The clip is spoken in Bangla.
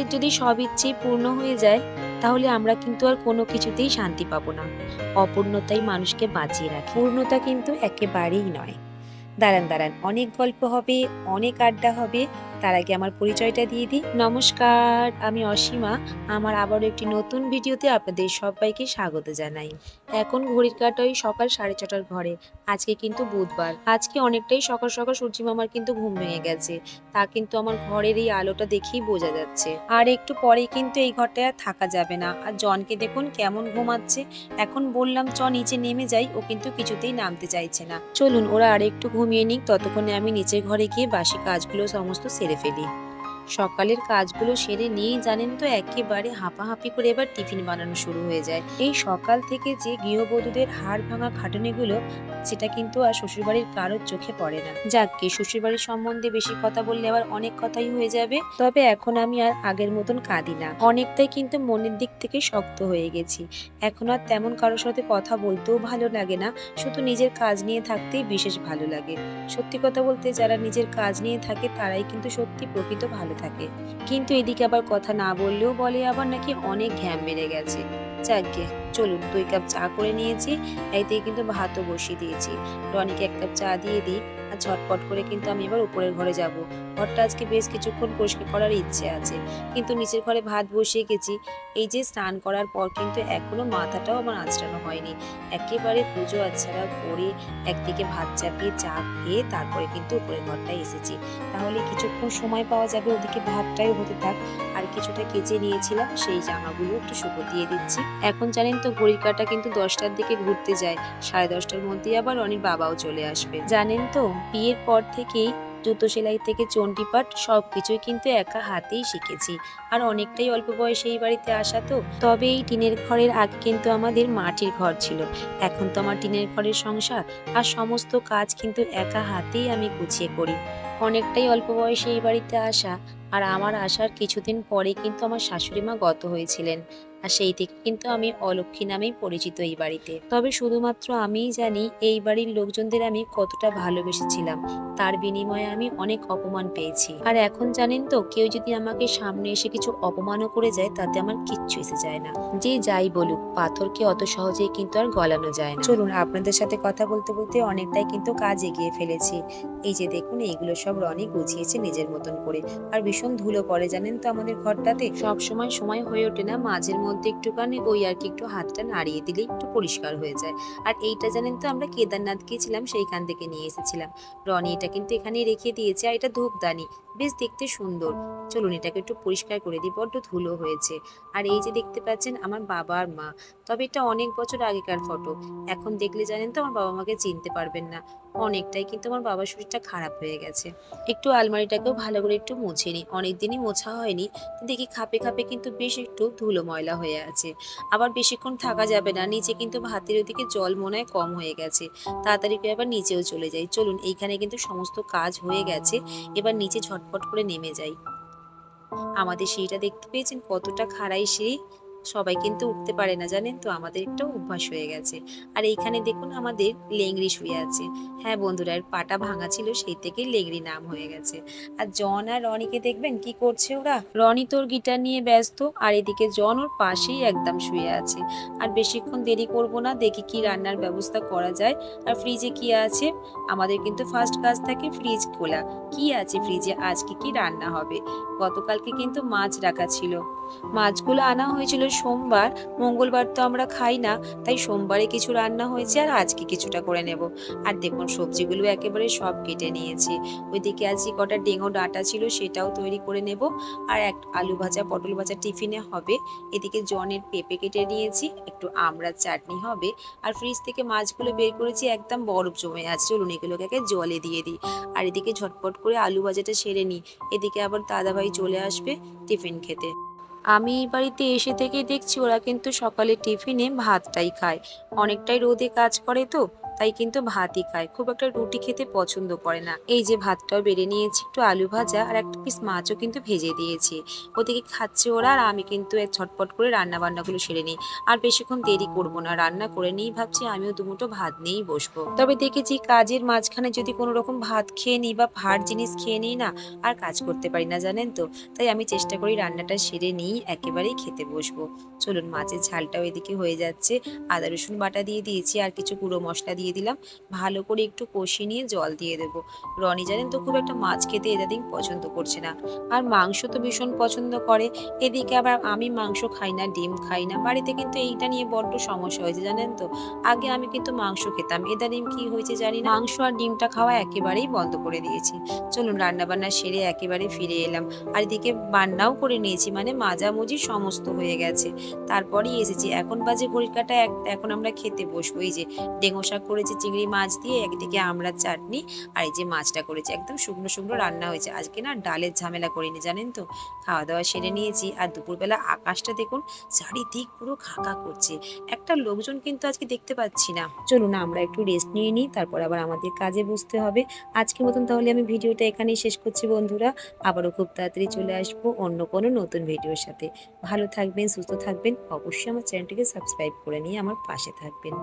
আমাদের যদি সব ইচ্ছে পূর্ণ হয়ে যায়, তাহলে আমরা কিন্তু আর কোনো কিছুতেই শান্তি পাবো না। অপূর্ণতাই মানুষকে বাঁচিয়ে রাখে। পূর্ণতা কিন্তু একেবারেই নয়। দাঁড়ান দাঁড়ান, অনেক গল্প হবে, অনেক আড্ডা হবে তার আগে আমার পরিচয়টা দিয়ে দিই। নমস্কার, আমি অসীমা। আমার আবারও একটি নতুন ভিডিওতে আপনাদের সবাইকে স্বাগত জানাই। এখন ঘড়ির কাটা ওই সকাল সাড়ে ছটার ঘরে। আজকে কিন্তু বুধবার। আজকে অনেকটাই সকাল সকাল সূর্যি মামার কিন্তু ঘুম ভেঙে গেছে। তা কিন্তু আমার ঘরের এই আলোটা দেখেই বোঝা যাচ্ছে। আর একটু পরেই কিন্তু এই ঘরটায় আর থাকা যাবে না। আর জনকে দেখুন কেমন ঘুমাচ্ছে। এখন বললাম, চ, নিচে নেমে যাই। ও কিন্তু কিছুতেই নামতে চাইছে না। চলুন, ওরা আর একটু ঘুমিয়ে নিক। ততক্ষণে আমি নিচের ঘরে গিয়ে বাসি কাজগুলো, সমস্ত সেরে ফেলি। সকালের কাজগুলো সেরে নিয়েই জানেন তো, একেবারে হাঁপাহাঁপি করে এবার টিফিন বানানো শুরু হয়ে যায়। এই সকাল থেকে যে গৃহবধূদের হাড় ভাঙা খাটুনিগুলো সেটা কিন্তু আর শ্বশুরবাড়ির কারোর চোখে পড়ে না। যাক কি শ্বশুরবাড়ির সম্বন্ধে বেশি কথা বললে আবার অনেক কথাই হয়ে যাবে। তবে এখন আমি আর আগের মতন কাঁদি না। অনেকটাই কিন্তু মনের দিক থেকে শক্ত হয়ে গেছি। এখন আর তেমন কারোর সাথে কথা বলতেও ভালো লাগে না। শুধু নিজের কাজ নিয়ে থাকতেই বিশেষ ভালো লাগে। সত্যি কথা বলতে যারা নিজের কাজ নিয়ে থাকে, তারাই কিন্তু সত্যি প্রকৃত ভালো থাকে। কিন্তু এদিকে আবার কথা না বললেও বলে আবার নাকি অনেক ঘ্যাম বেড়ে গেছে। যাকে চলুন দুই কাপ চা করে নিয়েছি। এতে কিন্তু ভাতও বসিয়ে দিয়েছি। রনিকে এক কাপ চা দিয়ে দিই আর ঝটপট করে কিন্তু আমি এবার উপরের ঘরে যাব। ঘরটা আজকে বেশ কিছুক্ষণ পরিষ্কার করার ইচ্ছে আছে। কিন্তু নিচের ঘরে ভাত বসিয়ে গেছি। এই যে স্নান করার পর কিন্তু এখনও মাথাটাও আমার আঁচড়ানো হয়নি। একেবারে পুজো আচ্ছারা করে একদিকে ভাত চাপিয়ে চা খেয়ে তারপরে কিন্তু উপরের ঘরটায় এসেছি। তাহলে কিছুক্ষণ সময় পাওয়া যাবে ওদিকে ভাতটাই হতে থাক। আর কিছুটা কেচে নিয়েছিলাম, সেই জামাগুলো একটু শুকো দিয়ে দিচ্ছি। এখন জানেন তো ঘড়ির কাঁটা কিন্তু দশটার দিকে ঘুরতে যায়, সাড়ে দশটার মধ্যেই আবার রনির বাবাও চলে আসবে। জানেন তো, বিয়ের পর থেকেই জুতো সেলাই থেকে চণ্ডীপাঠ সব কিছুই কিন্তু একা হাতেই শিখেছি। আর অনেকটাই অল্প বয়সে এই বাড়িতে আসা তো, তবে এই টিনের ঘরের আগে কিন্তু আমাদের মাটির ঘর ছিল। এখন তো আমার টিনের ঘরের সংসার আর সমস্ত কাজ কিন্তু একা হাতেই আমি গুছিয়ে করি। অনেকটাই অল্প বয়সে এই বাড়িতে আসা আর আমার আসার কিছুদিন পরে কিন্তু আমার শাশুড়ি মা গত হয়েছিলেন। আর সেই থেকে কিন্তু আমি অলক্ষী নামেই পরিচিত এই বাড়িতে। তবে শুধুমাত্র আমিই জানি এই বাড়ির লোকজনদের আমি কতটা ভালোবেসেছিলাম। তার বিনিময়ে আমি অনেক অপমান পেয়েছি। আর এখন জানেন তো, কেউ যদি আমাকে সামনে এসে কিছু অপমানও করে যায়, তাতে আমার কিচ্ছু এসে যায় না। যে যাই বলুক, পাথরকে অত সহজেই কিন্তু আর গলানো যায় না। চলুন, আপনাদের সাথে কথা বলতে বলতে অনেকটাই কিন্তু কাজ এগিয়ে ফেলেছি। এই যে দেখুন, এইগুলো সব রনি গুছিয়েছে নিজের মতন করে। আর ভীষণ ধুলো পড়ে, জানেন তো আমাদের ঘরটাতে? সব সময় সময় হয়ে ওঠে না, মাঝের মধ্যে একটুখানি ওই আর কি একটু হাতটা নাড়িয়ে দিলে একটু পরিষ্কার হয়ে যায়। আর এইটা জানেন তো, আমরা কেদারনাথ গিয়েছিলাম, সেইখান থেকে নিয়ে এসেছিলাম। রনি এটা কিন্তু এখানে রেখে দিয়েছে, আর এটা ধূপদানি। বেশ দেখতে সুন্দর। চলুন এটাকে একটু পরিষ্কার করে দিই, বড্ড ধুলো হয়েছে। আর এই যে দেখতে পাচ্ছেন আমার বাবা আর মা, তবে এটা অনেক বছর আগেকার ফটো। এখন দেখলে জানেন তো আমার বাবা মাকে চিনতে পারবেন না। অনেকটাই কিন্তু আমার বাবার শরীরটা খারাপ হয়ে গেছে। একটু আলমারিটাকেও ভালো করে একটু মুছে নিই। অনেকদিনই মোছা হয়নি দেখি খাপে খাপে কিন্তু বেশ একটু ধুলো ময়লা হয়ে আছে। আবার বেশিক্ষণ থাকা যাবে না, নিচে কিন্তু ভাতের ওদিকে জল মনে হয় কম হয়ে গেছে। তাড়াতাড়ি করে আবার নিচেও চলে যাই। চলুন, এইখানে কিন্তু সমস্ত কাজ হয়ে গেছে। এবার নিচে ঝটপট করে নেমে যাই। আমাদের সিঁড়িটা দেখতে পেয়েছেন কতটা খাড়াই সিঁড়ি। সবাই কিন্তু উঠতে পারে না, জানেন তো? আমাদের একটা অভ্যাস হয়ে গেছে। আর এইখানে দেখুন আমাদের লেংড়ি শুয়ে আছে। হ্যাঁ বন্ধুরা, এর পাটা ভাঙা ছিল, সেই থেকেই লেংড়ি নাম হয়ে গেছে। আর জন আর রনিকে দেখবেন কি করছে ওরা? রনি তোর গিটার নিয়ে ব্যস্ত, আর এদিকে জন ওর পাশেই একদম শুয়ে আছে। আর বেশিক্ষণ দেরি করব না, দেখি কি রান্নার ব্যবস্থা করা যায়। আর ফ্রিজে কি আছে? আমাদের কিন্তু ফার্স্ট কাজ থাকে ফ্রিজ খোলা। কি আছে ফ্রিজে আজকে কি রান্না হবে? গতকালকে কিন্তু মাছ রাখা ছিল। মাছগুলো আনা হয়েছিল সোমবার। মঙ্গলবার তো আমরা খাই না, তাই সোমবারে কিছু রান্না হয়েছে আর আজকে কিছুটা করে নেব। আর দেখুন, সবজিগুলো একেবারে সব কেটে নিয়েছি। ওইদিকে আজকে কটা ডেঙো ডাঁটা ছিল, সেটাও তৈরি করে নেব। আর এক আলু ভাজা, পটল ভাজা টিফিনে হবে। এদিকে জনের পেঁপে কেটে নিয়েছি, একটু আমড়ার চাটনি হবে। আর ফ্রিজ থেকে মাছগুলো বের করেছি, একদম বরফ জমে আছে। চলুন, এগুলোকে আগে জলে দিয়ে দিই। আর এদিকে ঝটপট করে আলু ভাজাটা সেরে নিই। এদিকে আবার দাদাভাই চলে আসবে টিফিন খেতে। আমি এই বাড়িতে এসে থেকে দেখছি ওরা কিন্তু সকালে টিফিনে ভাতটাই খায়। অনেকটাই রোদে কাজ করে তো তাই কিন্তু ভাতই খায়। খুব একটা রুটি খেতে পছন্দ করে না। এই যে ভাতটাও বেড়ে নিয়েছি, একটু আলু ভাজা আর একটা পিস মাছও কিন্তু ভেজে দিয়েছি। ওদিকে খাচ্ছে ওরা আর আমি কিন্তু ছটপট করে রান্না বান্নাগুলো সেরে নিই। আর বেশিক্ষণ দেরি করব না, রান্না করে নিই ভাবছি আমিও দুমুটো ভাত নিয়েই বসবো। তবে দেখেছি কাজের মাঝখানে যদি কোনো রকম ভাত খেয়ে নিই বা ভার জিনিস খেয়ে নিই না, আর কাজ করতে পারি না, জানেন তো? তাই আমি চেষ্টা করি রান্নাটা সেরে নিই, একেবারেই খেতে বসবো। চলুন, মাছের ঝালটাও এদিকে হয়ে যাচ্ছে। আদা রসুন বাটা দিয়ে দিয়েছি আর কিছু গুঁড়ো মশলা দিয়ে দিলাম। ভালো করে একটু কষিয়ে নিয়ে জল দিয়ে দেবো। রনি জানেন তো খুব একটা মাছ খেতে এদাদিন পছন্দ করছে না। আর মাংস তো ভীষণ পছন্দ করে। এদিকে আবার আমি মাংস খাই না, ডিম খাই না। বাড়িতে কিন্তু এইটা নিয়ে বড্ড সমস্যা হয়েছে, জানেন তো। আগে আমি কিন্তু মাংস খেতাম। এদানিম কি হয়েছে জানি না। মাংস আর ডিমটা খাওয়া একেবারেই বন্ধ করে দিয়েছি। চলুন রান্না বান্না সেরে একেবারে ফিরে এলাম। আর এদিকে বান্নাও করে নিয়েছি মানে মাজামুজি সমস্ত হয়ে গেছে। তারপরেই এসেছি। এখন বাজে ঘড়ির কাটা এখন আমরা খেতে বসবো। এই যে ডেঙ্গো শাক করেছি চিংড়ি মাছ দিয়ে, একদিকে আমরা চাটনি আর এই যে মাছটা করেছি, একদম শুকনো শুকনো রান্না হয়েছে। আজকে না ডালের ঝামেলা করিনি, জানেন তো? খাওয়া দাওয়া সেরে নিয়েছি আর দুপুরবেলা আকাশটা দেখুন চারিদিক পুরো খাঁকা করছে। একটা লোকজন কিন্তু আজকে দেখতে পাচ্ছি না। চলুন আমরা একটু রেস্ট নিয়ে নিই, তারপর আবার আমাদের কাজে বুঝতে হবে। আজকের মতন তাহলে আমি ভিডিওটা এখানেই শেষ করছি বন্ধুরা। আবারও খুব তাড়াতাড়ি চলে আসব অন্য কোনো নতুন ভিডিওর সাথে। ভালো থাকবেন, সুস্থ থাকবেন, অবশ্যই আমার চ্যানেলটিকে সাবস্ক্রাইব করে নিয়ে আমার পাশে থাকবেন।